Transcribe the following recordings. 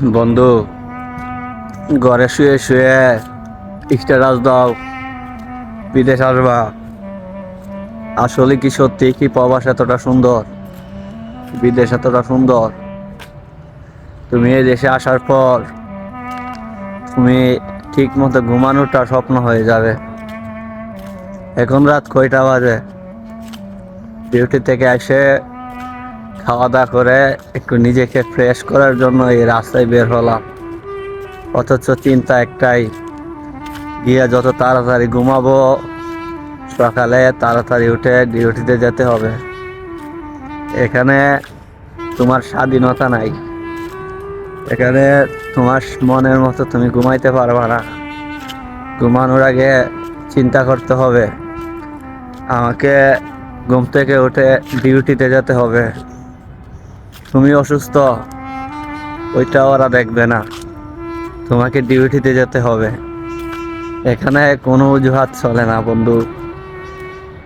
বন্ধু, ঘরে শুয়ে শুয়ে স্ট্যাটাস দাও, বিদেশ আসবা। আসলে কি সত্যি? কি প্রবাস এতটা সুন্দর? বিদেশ এতটা সুন্দর? তুমি এই দেশে আসার পর তুমি ঠিক মতো ঘুমানোটা স্বপ্ন হয়ে যাবে। এখন রাত কয়টা বাজে? ডিউটি থেকে এসে খাওয়া দাওয়া করে একটু নিজেকে ফ্রেশ করার জন্য এই রাস্তায় বের হলাম। অথচ চিন্তা একটাই, গিয়ে যত তাড়াতাড়ি ঘুমাবো, সকালে তাড়াতাড়ি উঠে ডিউটিতে যেতে হবে। এখানে তোমার স্বাধীনতা নাই। এখানে তোমার মনের মতো তুমি ঘুমাইতে পারবা না। ঘুমানোর আগে চিন্তা করতে হবে, আমাকে ঘুম থেকে উঠে ডিউটিতে যেতে হবে। তুমি অসুস্থ, ওইটা ওরা দেখবে না। তোমাকে ডিউটিতে যেতে হবে। এখানে কোনো অজুহাত চলে না, বন্ধু।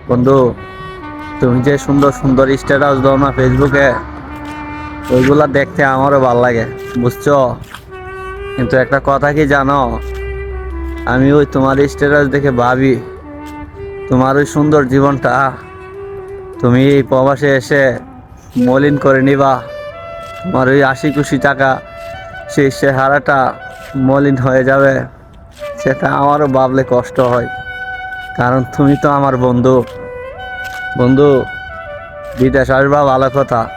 বন্ধু, তুমি যে সুন্দর সুন্দর স্ট্যাটাস দাও না ফেসবুকে ওইগুলা দেখতে আমারও ভালো লাগে, বুঝছ? কিন্তু একটা কথা কি জানো? আমি ওই তোমার স্ট্যাটাস দেখে ভাবি, তোমার ওই সুন্দর জীবনটা, তুমি এই প্রবাসে এসে মলিন করে নিবা। তোমার ওই আশি কুশি টাকা, সেই চেহারাটা মলিন হয়ে যাবে, সেটা আমারও ভাবলে কষ্ট হয়। কারণ তুমি তো আমার বন্ধু। বন্ধু, বিদেশ আসবা ভালো কথা,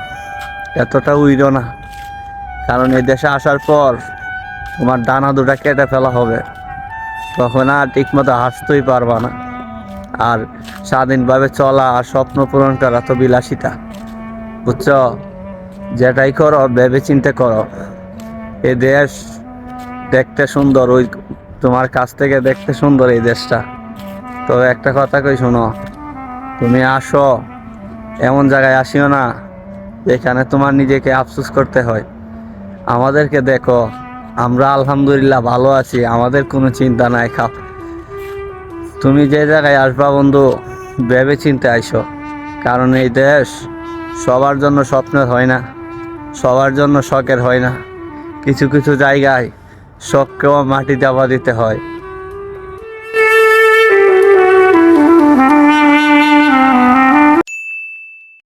এতটা উইরো না। কারণ এই দেশে আসার পর তোমার ডানা দুটা কেটে ফেলা হবে। তখন আর ঠিকমতো হাসতেই পারবা না। আর স্বাধীনভাবে চলা আর স্বপ্ন পূরণ করা তো বিলাসিতা। বুঝছ? যেটাই করো ভেবে চিন্তে করো। এ দেশ দেখতে সুন্দর, ওই তোমার কাছ থেকে দেখতে সুন্দর এই দেশটা। তবে একটা কথা কই শোনো, তুমি আসো, এমন জায়গায় আসিও না, যেখানে তোমার নিজেকে আফসোস করতে হয়। আমাদেরকে দেখো, আমরা আলহামদুলিল্লাহ ভালো আছি, আমাদের কোনো চিন্তা নাই, খাও। তুমি যে জায়গায় আসবা বন্ধু ভেবে চিন্তে আইসো, কারণ এই দেশ সবার জন্য স্বপ্নের হয় না। সবার জন্য শখের হয় না। কিছু কিছু জায়গায় শখকেও মাটি দাবা দিতে হয়।